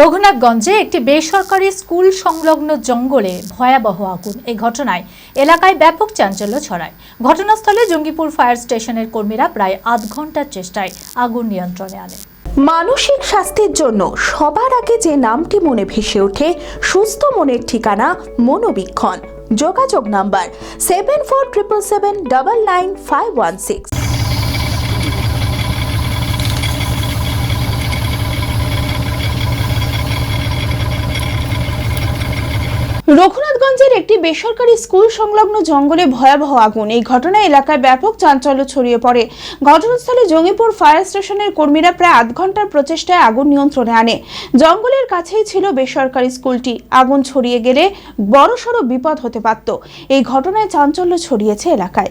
রঘুনাথগঞ্জে একটি বেসরকারি স্কুল সংলগ্ন জঙ্গলে ভয়াবহ আগুন। এই ঘটনায় এলাকায় ব্যাপক চাঞ্চল্য ছড়ায়। ঘটনাস্থলে জঙ্গিপুর ফায়ার স্টেশনের কর্মীরা প্রায় আধ ঘণ্টার চেষ্টায় আগুন নিয়ন্ত্রণে আনে। মানসিক স্বাস্থ্যের জন্য সবার আগে যে নামটি মনে ভেসে ওঠে, সুস্থ মনের ঠিকানা মনোবীক্ষণ। যোগাযোগ number seven four triple seven double nine five one six রঘুনাথগঞ্জের একটি বেসরকারি স্কুল সংলগ্ন জঙ্গলে ভয়াবহ আগুন। এই ঘটনায় এলাকায় ব্যাপক চাঞ্চল্য ছড়িয়ে পড়ে। ঘটনাস্থলে জঙ্গিপুর ফায়ার স্টেশনের কর্মীরা প্রায় আধ ঘণ্টার প্রচেষ্টায় আগুন নিয়ন্ত্রণে আনে। জঙ্গলের কাছেই ছিল বেসরকারি স্কুলটি। আগুন ছড়িয়ে গেলে বড়সড় বিপদ হতে পারত। এই ঘটনায় চাঞ্চল্য ছড়িয়েছে এলাকায়।